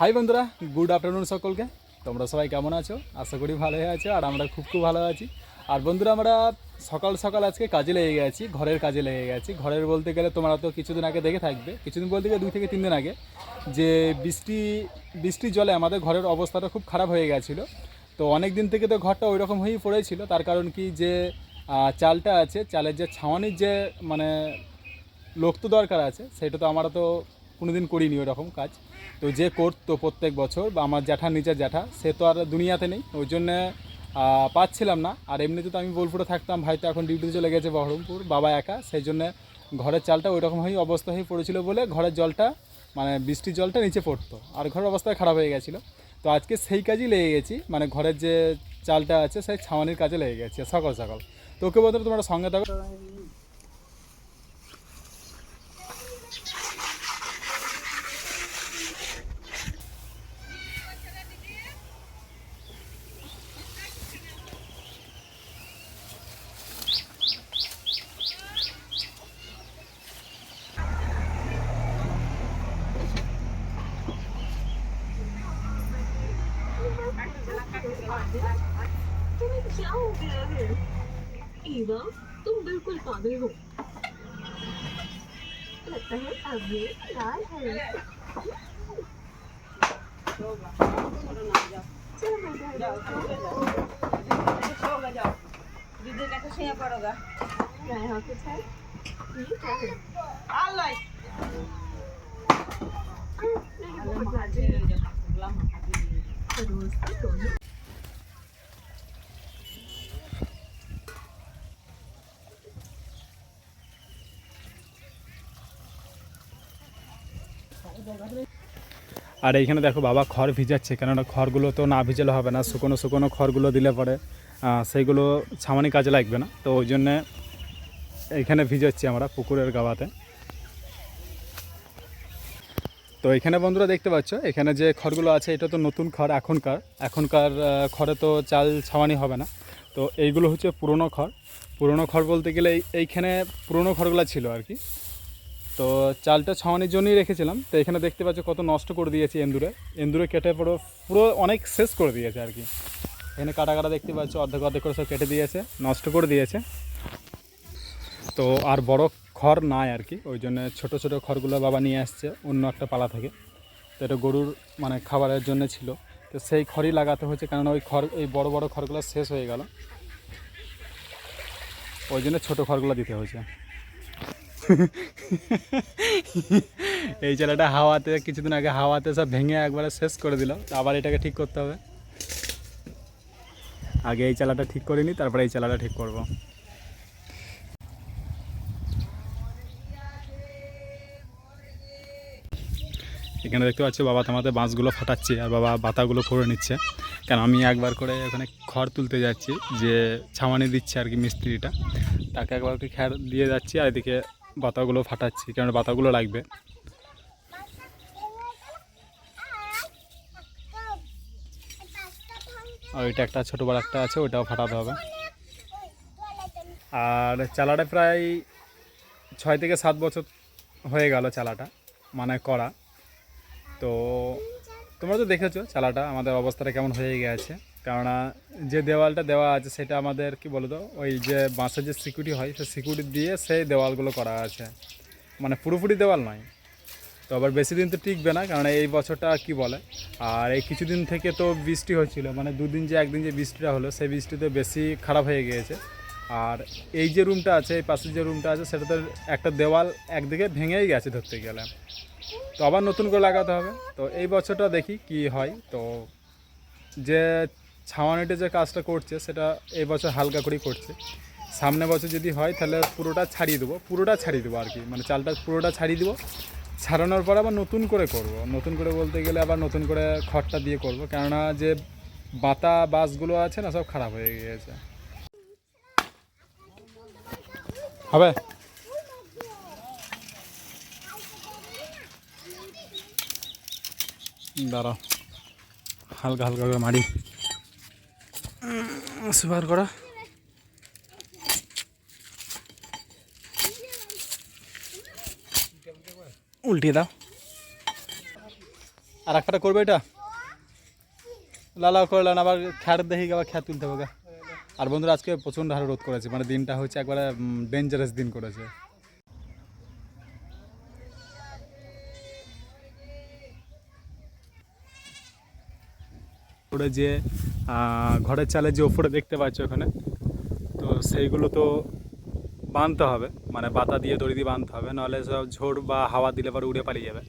High বন্ধুরা good afternoon সকলকে। তোমরা সবাই কেমন আছো? আশা করি ভালোই আছো আর আমরা খুব খুব ভালো আছি। আর বন্ধুরা, আমরা সকাল সকাল আজকে কাজে লেগে গেছি, ঘরের কাজে লেগে গেছি। ঘরের বলতে গেলে তোমরা তো কিছুদিন আগে দেখে থাকবে, কিছুদিন বলতে গেলে দুই থেকে তিন দিন আগে, যে বৃষ্টি, বৃষ্টির জলে আমাদের ঘরের অবস্থাটা খুব খারাপ হয়ে গেছিল। তো অনেক দিন থেকে তো ঘরটা ওই রকম হয়েই পড়েছিল, তার কারণ কি যে চালটা আছে, চালের যে ছাওয়ানির যে মানে লোক তো দরকার আছে, সেটা তো আমরা তো কোনোদিন করিনি ওরকম কাজ। তো যে করতো প্রত্যেক বছর, বা আমার জ্যাঠা, নিজের জ্যাঠা, সে তো আর দুনিয়াতে নেই। ওই জন্যে পাচ্ছিলাম না। আর এমনিতে তো আমি বোলপুরে থাকতাম, ভাই তো এখন ডিউটি চলে গেছে বহরমপুর, বাবা একা। সেই জন্যে ঘরের চালটা ওই রকমই অবস্থা হয়ে পড়েছিল বলে ঘরের জলটা মানে বৃষ্টির জলটা নিচে পড়তো। আর ঘরের অবস্থা খারাপ হয়ে গেছিল। তো আজকে সেই কাজই লেগে গেছি মানে ঘরের যে চালটা আছে, সেই ছাওয়ানির কাজে লেগে গেছে, সকাল সকাল। তো ওকে বলতে তোমরা সঙ্গে থাকো। क्या हो गया है ईवा तुम बिल्कुल पागल हो लगता है अब ये लाल है चलो मैं घर जाता हूँ। দিদির কাছে শুয়ে পড়ো গা क्या यहाँ कुछ है ये क्या है আল্লাহ नहीं আর এইখানে দেখো বাবা খড় ভিজাচ্ছে, কেননা খড়গুলো তো না ভিজালে হবে না, শুকনো শুকনো খড়গুলো দিলে পরে সেইগুলো ছামানি কাজে লাগবে না। তো ওই জন্যে এইখানে ভিজাচ্ছি আমরা পুকুরের গাওয়াতে। তো এখানে বন্ধুরা দেখতে পাচ্ছ, এখানে যে খড়গুলো আছে, এটা তো নতুন খড় এখনকার। এখনকার খড়ে তো চাল ছাওয়ানি হবে না। তো এইগুলো হচ্ছে পুরনো খড়। পুরনো খড় বলতে গেলে এইখানে পুরনো খড়গুলো ছিল আর কি। তো চালটা ছাওয়ানির জন্যই রেখেছিলাম। তো এখানে দেখতে পাচ্ছ কত নষ্ট করে দিয়েছি এন্দুরে। এন্দুরে কেটে পুরো পুরো অনেক শেষ করে দিয়েছে আর কি। এখানে কাটা কাটা দেখতে পাচ্ছ, অর্ধেক অর্ধেক করে সব কেটে দিয়েছে, নষ্ট করে দিয়েছে। তো আর বড় খড় নাই আর কি, ওই জন্য ছোট ছোটো খড়গুলো বাবা নিয়ে আসছে, অন্য একটা পালা থেকে। তো এটা গরুর মানে খাবারের জন্য ছিল। তো সেই খড়ই লাগাতে হচ্ছে কেননা ওই খড়, এই বড় বড় খড়গুলো শেষ হয়ে গেল। ওই জন্য ছোটো খড়গুলো দিতে হয়েছে। এই চালাটা হাওয়াতে, কিছুদিন আগে হাওয়াতে সব ভেঙে একবারে শেষ করে দিল। আবার এটাকে ঠিক করতে হবে। আগে এই চালাটা ঠিক করিনি তারপরে এই চালাটা ঠিক করব। এখানে দেখতে পাচ্ছি, বাবা তোমাদের বাঁশগুলো ফাটাচ্ছে আর বাবা বাতাগুলো করে নিচ্ছে। কেন, আমি একবার করে ওখানে খড় তুলতে যাচ্ছি, যে ছামানি দিচ্ছে আর কি মিস্ত্রিটা। তাকে একবার খ্যার দিয়ে যাচ্ছি, আর এদিকে বাতাগুলো ফাটাচ্ছি কারণ বাতাগুলো লাগবে। ওইটা একটা ছোটো বড় একটা আছে, ওইটাও ফাটাতে হবে। আর চালাটা প্রায় ছয় থেকে সাত বছর হয়ে গেল চালাটা মানে করা। তো তোমরা তো দেখেছ চালাটা, আমাদের অবস্থাটা কেমন হয়ে গেছে। কেননা যে দেওয়ালটা দেওয়া আছে সেটা আমাদের, কি বলো তো ওই যে বাঁশের যে সিকিউরিটি হয়, সেই সিকিউরিটি দিয়ে সেই দেওয়ালগুলো করা আছে। মানে পুরোপুরি দেওয়াল নয়। তো আবার বেশি দিন তো টিকবে না কারণ এই বছরটা কি বলে? আর এই কিছুদিন থেকে তো বৃষ্টি হচ্ছিল মানে দুদিন যে একদিন যে বৃষ্টিটা হলো, সেই বৃষ্টিতে বেশি খারাপ হয়ে গিয়েছে। আর এই যে রুমটা আছে, এই পাশের যে রুমটা আছে সেটা তো একটা দেওয়াল একদিকে ভেঙেই গেছে ধরতে গেলে। তো আবার নতুন করে লাগাতে হবে। তো এই বছরটা দেখি কি হয়। তো যে ছাওয়ানিটা যে কাজটা করছে, সেটা এই বছর হালকা করেই করছে। সামনে বছর যদি হয়, তাহলে পুরোটা ছাড়িয়ে দেবো, পুরোটা ছাড়িয়ে দেবো আর কি। মানে চালটা পুরোটা ছাড়িয়ে দেবো। ছাড়ানোর পর আবার নতুন করে করব। নতুন করে বলতে গেলে আবার নতুন করে খড়টা দিয়ে করব। কেননা যে বাতা বাসগুলো আছে না, সব খারাপ হয়ে গিয়েছে। হবে? দাঁড়াও। হালকা হালকা করে মারি। সুপার করা। উল্টিয়ে দাও। আর একটা করবে এটা? লালা করলেন আবার খ্যার দেখি আবার খ্যার তুলতে হবে আর বন্ধুরা, আজকে প্রচণ্ড হারে রোদ করেছে মানে দিনটা হচ্ছে একবারে ডেঞ্জারাস দিন করেছে। উপরে যে ঘরের চালে যে উপরে দেখতে পাচ্ছ ওখানে, তো সেইগুলো তো বাঁধতে হবে মানে বাতা দিয়ে দড়ি দিয়ে বাঁধতে হবে, নাহলে সব ঝোড় বা হাওয়া দিলে পরে উড়ে পালিয়ে যাবে।